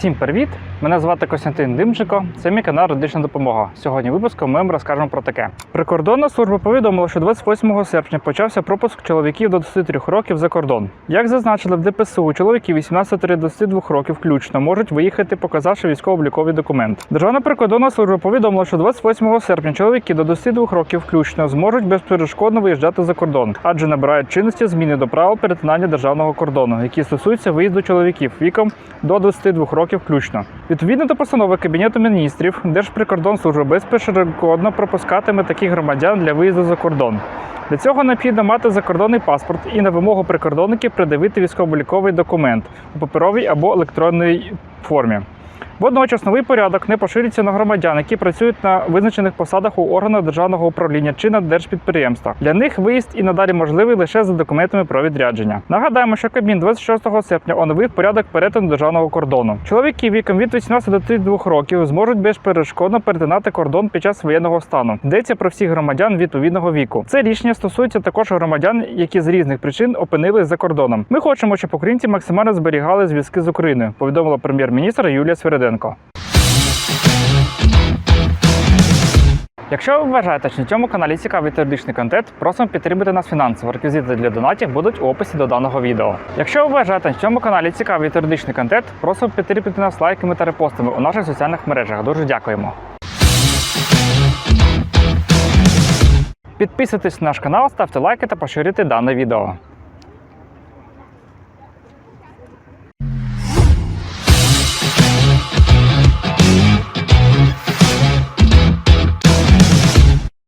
Всім привіт! Мене звати Костянтин Димченко. Це мій канал Родична допомога. Сьогодні випуском ми вам розкажемо про таке. Прикордонна служба повідомила, що 28 серпня почався пропуск чоловіків до 23 років за кордон. Як зазначили в ДПСУ, чоловіки 18-22 років включно можуть виїхати, показавши військово-обліковий документ. Державна прикордонна служба повідомила, що 28 серпня чоловіки до 22 років включно зможуть безперешкодно виїжджати за кордон, адже набирають чинності зміни до правил перетинання державного кордону, які стосуються виїзду чоловіків віком до 22 років включно. Відповідно до постанови Кабінету міністрів, Держприкордонслужба безперешкодно пропускатиме таких громадян для виїзду за кордон. Для цього необхідно мати закордонний паспорт і на вимогу прикордонників придивити військово-ліковий документ у паперовій або електронній формі. Водночас новий порядок не поширюється на громадян, які працюють на визначених посадах у органах державного управління чи на держпідприємствах. Для них виїзд і надалі можливий лише за документами про відрядження. Нагадаємо, що Кабмін 26 серпня оновив порядок перетину державного кордону. Чоловіки віком від 18 до 32 років зможуть безперешкодно перетинати кордон під час воєнного стану. Йдеться про всіх громадян відповідного віку. Це рішення стосується також громадян, які з різних причин опинились за кордоном. Ми хочемо, щоб українці максимально зберігали зв'язки з Україною, повідомила прем'єр-міністр Юлія Свериденко. Якщо ви вважаєте, що на цьому каналі цікавий теоретичний контент, просимо підтримати нас фінансово. Реквізити для донатів будуть у описі до даного відео. Якщо ви вважаєте, що на цьому каналі цікавий теоретичний контент, просимо підтримати нас лайками та репостами у наших соціальних мережах. Дуже дякуємо. Підписуйтесь на наш канал, ставте лайки та поширюйте дане відео.